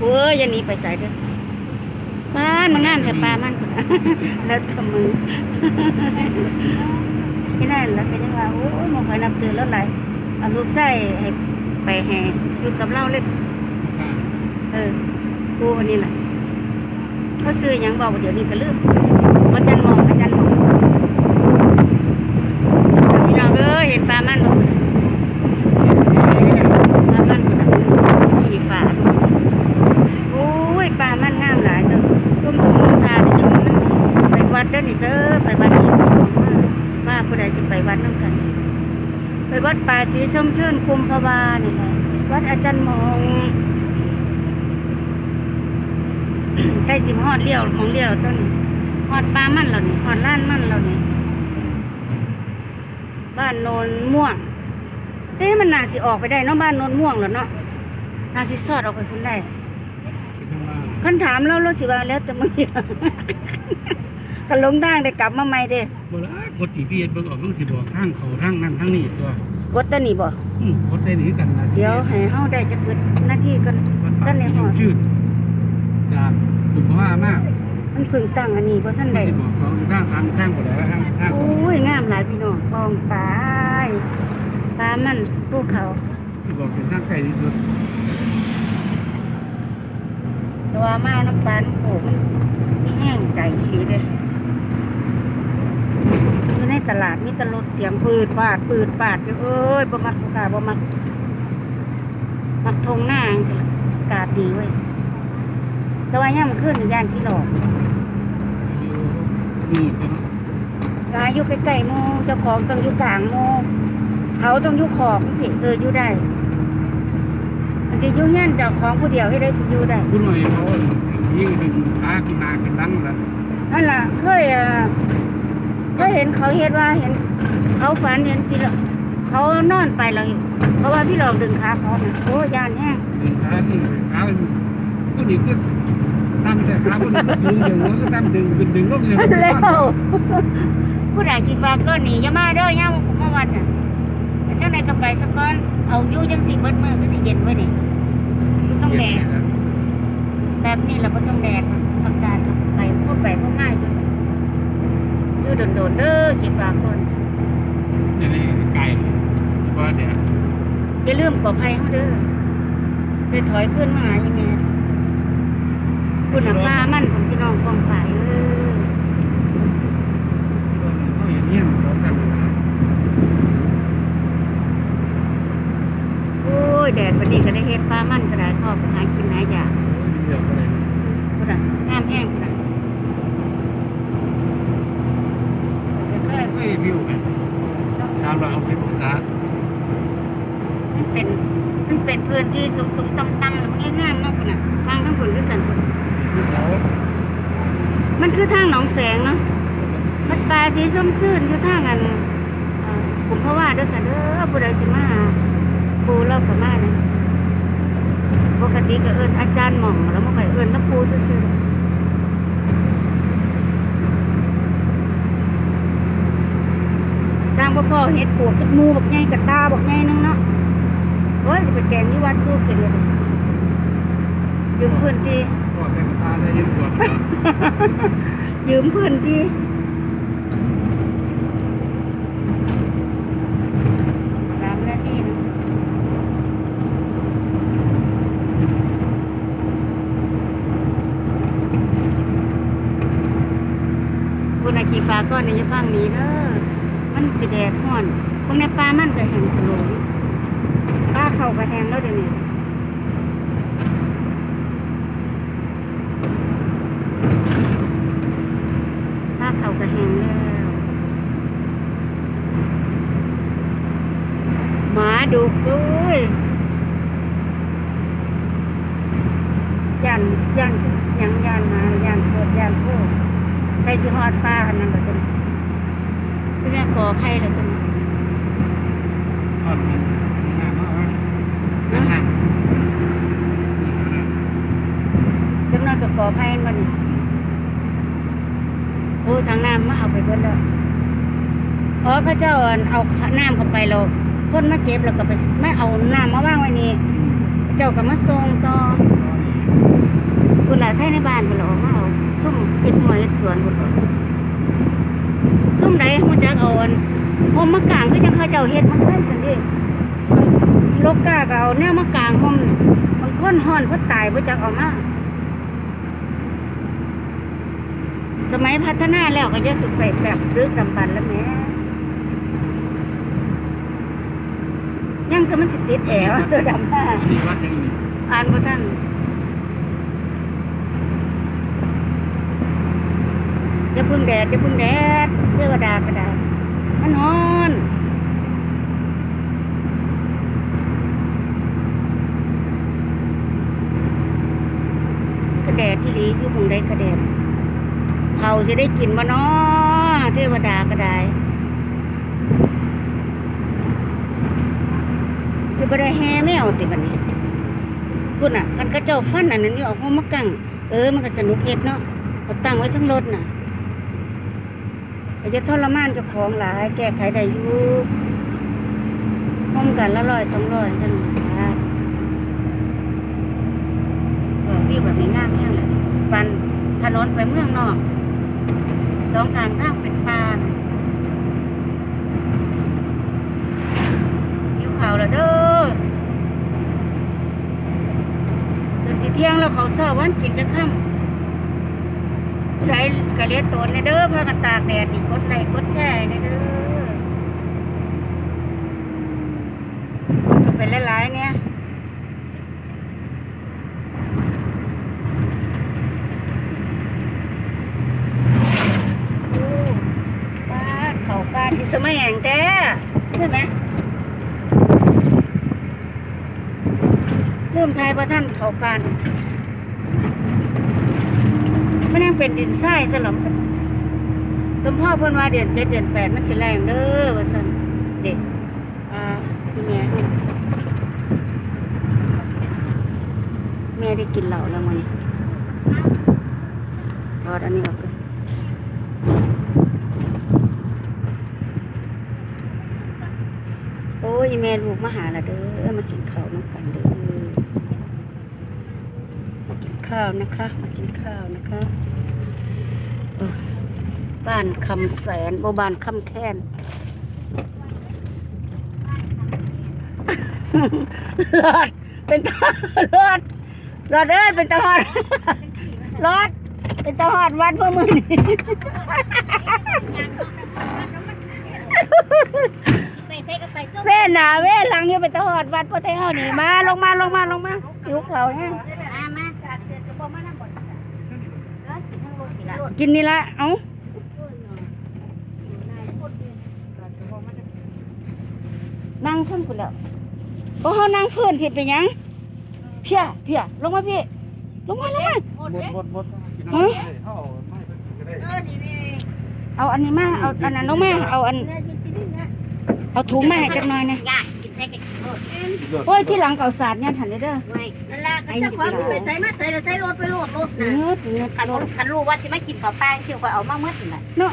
โอ้ยอย่าหนีไปใส่เด้อบ้านมันงามแต่ปลามันพุ่นแล้วทำมือที่นั่นแล้วก็ยังว่าโอ้ยมันคอยนับถือแล้วไหลเอาลูกไส้ให้ไปแห่อยู่กับเราเลยเออกูอันนี้แหละเขาซื้อหยังบอกว่าเดี๋ยวนี้ก็ลืมอาจารย์หมองอาจารย์หมองพี่น้องเอ้ยเห็นปลามันบ่ปลามันบ่ขี่ฝาดูโอ้ยปลามันงามหลายเด้อตุ้มตุ้มตุ้มทานี่จะมันไปวัดเด้ อนี่เด้อไปวัดนี่ว่าผู้ใดจะไปวัดน้ำกัน ไปวัดป่าศรีส้มชื่นคุมพวานี่แหละวัดอาจารย์หมองใกล้สิฮอดเลี้ยวของเลี้ยวต้นฮอดปลามันแล้วนี่ฮอดล้านมันแล้วนี่บ้านโนนม่วงเอ๊ะมันน่าสิออกไปได้เนาะบ้านโนนม่วงแล้วเนาะน่าสิสอดออกไปคุณได้คันถามเราเราสิว่าแล้วแต่มึง กันลงทางได้กลับมาใหม่เด้บ่ละกดจีพีเอสเบิ่งออกเบิ่งสิบอกทางเขาทางนั้นทางนี้ตัวกดแตะนี่บ่อืมกดใส่นี่กันนะเดี๋ยวให้เฮาได้จะเกิดหน้าที่กันวัดป่าด้านในสีหอดชื่นจากคุณพ่อมากมันเพิ่งตั้งอันนี้บ่ทันมันได้สิบอกสองสิทางสามทางบ่ได้ทางทางโอ้ยงามหลายพี่น้องกองปลายปลามันภูเขาสิบอกเส้นทางไกลที่สุดตัวมาน้ำปลาน้ำโขมันมีแห้งใจอีหลีเลยอ ตลาดมีแตลดเสียงปืดปาดปืดปาดอยู่เอ้ยบ่มักบ่กล้าบ่มักมักทงหน้าจังซี่ล่ะอากาศดีเว้ยแต่ว่าย่ามขึ้นย่านที่หลอกนี่เป็นกายอยู่ใกล้ๆหมู่เจ้าของต้องอยู่กลางหมู่เขาต้องอยู่ขอบจังสิเอออยู่ได้มันสิอยู่เฮียนเจ้าของผู้เดียวให้ได้สิอยู่ได้คุณหน่อยเขายิงดึงขาขึ้นหน้าขึ้นหลังแล้วนั่นล่ะเคยเอ่อ เคยเห็นเขาเห็นว่าเห็น เขาฝันเห็นพี่หลอกเขานอนไปแล้วเพราะว่าพี่หลอกดึงขาเขาน่ะโอ้ยานแห้งดึงขาขึ้นขาคนนี้คือตั้งแต่ขาคนนี้สูงอย่างนี้ก็ตั้งดึงขึ้นดึงลงอย่างนี้แล้วผู้ใดที่ฝากก็หนีอย่ามาเด้อย่ามาวัดน่ะแต่จังไดก็ไปสักก้อนเอาอยู่จังสิเบิดมือก็สิเย็นไว้นี่ต้องแดดแบบนี้เราก็ต้องแดดอากาศก็ไปพูดไปพูดมาอยู่ อยู่โดนๆเด้อสิฝากคนนี่นี่ไก่ว่าเดี๋ยวอย่าลืมปลอบภัยเขาเด้อไปถอยขึ้นมาหายังไงคุณน่ะปลามันของพี่น้องกองฝ่ายเออเขาเห็นเงี้ยสองกันโอ้ยแดดพอดีก็ได้เฮ็ดปลามันก็ได้พ่อไปหากินหาอยากเดี๋ยวก็เลย คุณน่ะน้ำแห้งคุณน่ะแต่ก็ เฮ้ ยวิวไปสามร้อยหกสิบองศามันเป็นมันเป็นพื้นที่สูงสูงๆต่ำต่ำๆแล้วมันงามๆเนาะคุณน่ะทางทั้งผลด้วยกันพุ่นเขามันคือทางหนองแสงเนาะมันปลาสีส้มชื่นคือทางอันเอ่อผมเพราะว่าเด้อค่ะเด้อผู้ใดสิมาหาปูเราก็มานะปกติก็เอิ้นอาจารย์หม่องแล้วบ่ค่อยเอิ้นน้ำปูซื่อๆสร้างบ่พอเฮ็ดปวกสักมูบักใหญ่กับตาบักใหญ่นึงเนาะโอ้ยจะไปแกงที่วัดสู้เฉลี่ยยืมพื้นที่ก็แต่ตาได้ยืมตัวยืมพื้นที่สามนอากีฟ้าก้อนในยะฟังนี้เด้อ มันจะแดดห้อนพวกในปลามันก็แห้งโขลงปลาเข้าก็แห้งแล้วเดี๋ยวนี้ปลาเข้าก็แห้งแล้วหมาดุด้วยยันยันยังยันมายันโคตรยันโคตรใครสิฮอดป้าอันนั้นแบบนี้ ก็จะขอใครแล้วกันทอดมันน้ำมากน้ำจังนั้นก็ขอให้มันนี่โอ้ทางน้ำมาเอาไปเบิดแล้วอ๋อเขาเจ้าอันเอาน้ำเข้าไปแล้วคนมาเก็บแล้วก็ไปไม่เอาน้ำมาว่างไว้นี่เจ้าก็มาส่งต่อในบ้านพุ่นล่ะออกมาเอาซุ่มเฮ็ดหน่วยเฮ็ดสวนพุ่นล่ะซุ่มใดฮู้ จักเอาอันโฮมมะกางคือจังเขาเจ้าเฮ็ดมันได้ซั่นเด้โลกกาก็เอาแนวมะกางโฮมนี่บางคนฮ้อนเพราะตายบ่จักเอามาสมัยพัฒนาแล้วก็จะสุดไปแบบรึกดำบรรพ์แล้วแหม่ยังก็มันสิติดแอวตัวดำหน้านี่วัดยังนี่อ่านบ่ทัน อย่าพึ่งแดดอย่าพึ่งแดดเทวดาก็ได้มันอนกระแดดที่หลีอยู่หมองใดกระแดดเขาสิได้กินบ่น้อเทวดาก็ได้สิบ่ได้แห่แมวติบัดนี้พุ่นอะคันกระเจ้าฟันอันนั้นอยู่ออกมามากังเออมันก็สนุกเฮ็ดเนาะเอาตั้งไว้ทั้งรถน่ะ ก็จะทรมานเจ้าของหลาย แก้ไขได้อยู่ห้อมกันละร้อยสองร้อยนั่นล่ะวิวแบบนี้งามแห้งเลยปันถนนไปเมืองนอกสองทางทางเป็นป่าหิวเขาล้วเด้อจนสิเที่ยงแล้วเขาเศร้าวันกินจะค่ำ ไรกะเลียตนในเด้อพากันตากแดดนี่กดไลค์กดแชร์ในเด้อเป็นหลายๆเนี่ยป้าเขาป้าที่สมัยแห่งแท้ใช่ไหมเริ่มทายประท่านเขาปาน มันยังเป็นดินทรายสลับสมพ่อเพิ่นว่าเดือนเจ็ดเดือนแปดมันสิแรงเด้อว่าซั่นเด็กอ่าแม่แม่ได้กินเหล้าแล้วมั้ยถอดอันนี้ออกกันโอ้ยแม่ลูกมาหาละเด้อมากินข้าวน้ำกันเด้อมากินข้าวนะคะ กินข้าวนะคะบ้านคำแสนโบบ้านคำแค้นรอดเป็นตารอดรอดเอ้ยเป็นตาหอดรอดเป็นตาหอดวัดพวกมึงนี่ไปใส่กับไปก็เว้หนาเว้หลังอยู่เป็นตาหอดวัดพวกไทยเฮานี่มาลงมาลงมาลงมาหิวเขาวแห้ง กินนี่ละ เอ้านั่งขึ้นกูแล้วโอ้เฮานั่งเพื่อนผิดไปหยัง เพียเพียลงมาพี่ ลงมาลงมาหมดบดเด้บดบดกินอะไรเขาเอาไม่ก็ได้เออนี่นี่เอาอันนี้มา เอาอันนั้นลงมา เอาอันเนี่ยกินกินนี่นะเอาถุงมาให้จักหน่อยนะยากกินใส่กับรถเอ็นโอ้ยที่หลังเก่าสาดเนี่ยทันเด้อไม่นั่นล่ะก็จะความไปใส่มาใส่แล้วใส่รถไปโลดรถเนื้นะอเนื้อคันรถคันรู้ว่าสิมากินข้าวแป้งเชียวก็เอามาเมื่อสิน่ะเนาะ